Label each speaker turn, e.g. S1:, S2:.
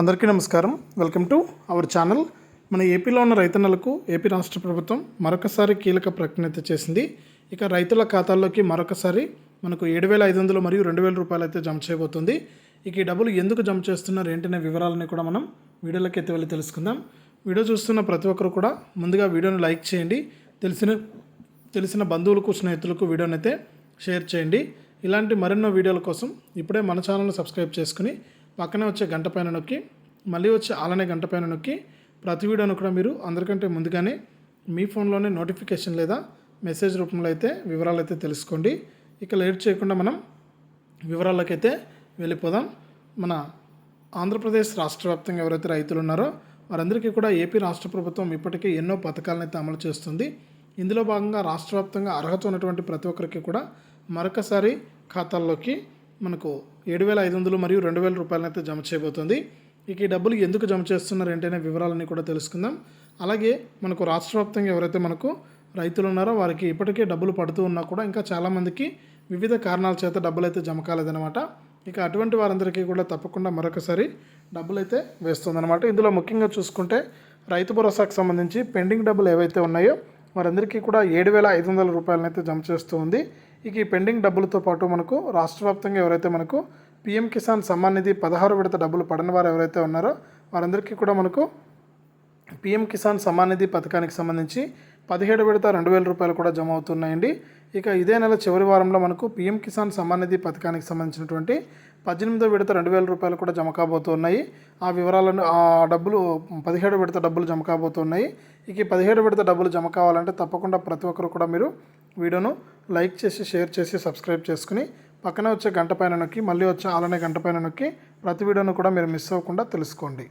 S1: అందరికీ నమస్కారం. Welcome to our channel. మన ఏపీలో ఉన్న రైతన్నలకు ఏపీ రాష్ట్ర ప్రభుత్వం మరొకసారి కీలక ప్రకటన చేసింది. ఇక రైతుల ఖాతాల్లోకి మరొకసారి మనకు ఏడు వేల ఐదు వందలు మరియు రెండు వేల రూపాయలు అయితే జమ చేయబోతుంది. ఇక ఈ డబ్బులు ఎందుకు జమ చేస్తున్నారు ఏంటనే వివరాలని కూడా మనం వీడియోలోకి అయితే వెళ్ళి తెలుసుకుందాం. వీడియో చూస్తున్న ప్రతి ఒక్కరు కూడా ముందుగా వీడియోని లైక్ చేయండి. తెలిసిన తెలిసిన బంధువులకు స్నేహితులకు వీడియోని అయితే షేర్ చేయండి. ఇలాంటి మరెన్నో వీడియోల కోసం ఇప్పుడే మన ఛానల్ని సబ్స్క్రైబ్ చేసుకుని పక్కనే వచ్చే గంట పైన నొక్కి మళ్ళీ వచ్చే అలానే గంట పైన నొక్కి ప్రతి వీడియోను కూడా మీరు అందరికంటే ముందుగానే మీ ఫోన్లోనే నోటిఫికేషన్ లేదా మెసేజ్ రూపంలో అయితే వివరాలు అయితే తెలుసుకోండి. ఇక లేట్ చేయకుండా మనం వివరాలకైతే వెళ్ళిపోదాం. మన ఆంధ్రప్రదేశ్ రాష్ట్ర వ్యాప్తంగా ఎవరైతే రైతులు ఉన్నారో వారందరికీ కూడా ఏపీ రాష్ట్ర ప్రభుత్వం ఇప్పటికే ఎన్నో పథకాలను అయితే అమలు చేస్తుంది. ఇందులో భాగంగా రాష్ట్ర వ్యాప్తంగా అర్హత ఉన్నటువంటి ప్రతి ఒక్కరికి కూడా మరొకసారి ఖాతాల్లోకి మనకు ఏడు వేల ఐదు వందలు మరియు రెండు వేల రూపాయలను అయితే జమ చేయబోతుంది. ఇక ఈ డబ్బులు ఎందుకు జమ చేస్తున్నారు ఏంటనే వివరాలన్నీ కూడా తెలుసుకుందాం. అలాగే మనకు రాష్ట్ర వ్యాప్తంగా ఎవరైతే మనకు రైతులు ఉన్నారో వారికి ఇప్పటికే డబ్బులు పడుతూ ఉన్నా కూడా ఇంకా చాలామందికి వివిధ కారణాల చేత డబ్బులు అయితే జమ కాలేదన్నమాట. ఇక అటువంటి వారందరికీ కూడా తప్పకుండా మరొకసారి డబ్బులు అయితే వేస్తుందన్నమాట. ఇందులో ముఖ్యంగా చూసుకుంటే రైతు భరోసాకు సంబంధించి పెండింగ్ డబ్బులు ఏవైతే ఉన్నాయో వారందరికీ కూడా ఏడు వేల ఐదు వందల రూపాయలను అయితే జమ చేస్తూ ఉంది. ఇక ఈ పెండింగ్ డబ్బులతో పాటు మనకు రాష్ట్ర వ్యాప్తంగా ఎవరైతే మనకు పిఎం కిసాన్ సమ్మాన్ నిధి పదహారు విడత డబ్బులు పడని వారు ఎవరైతే ఉన్నారో వారందరికీ కూడా మనకు పిఎం కిసాన్ సమ్మాన్ నిధి పథకానికి సంబంధించి పదిహేడు విడత రెండు వేల రూపాయలు కూడా జమ అవుతున్నాయండి. ఇక ఇదే నెల చివరి వారంలో మనకు పీఎం కిసాన్ సమ్మాన్ నిధి పథకానికి సంబంధించినటువంటి పద్దెనిమిదో విడత రెండు వేల రూపాయలు కూడా జమ కాబోతున్నాయి. ఆ వివరాలను ఆ డబ్బులు పదిహేడు విడత డబ్బులు జమ కాబోతున్నాయి. ఇక పదిహేడు విడత డబ్బులు జమ కావాలంటే తప్పకుండా ప్రతి ఒక్కరు కూడా మీరు వీడియోను లైక్ చేసి షేర్ చేసి సబ్స్క్రైబ్ చేసుకుని పక్కనే వచ్చే గంట పైన నొక్కి మళ్ళీ వచ్చే అలానే గంట పైన నొక్కి ప్రతి వీడియోను కూడా మీరు మిస్ అవ్వకుండా తెలుసుకోండి.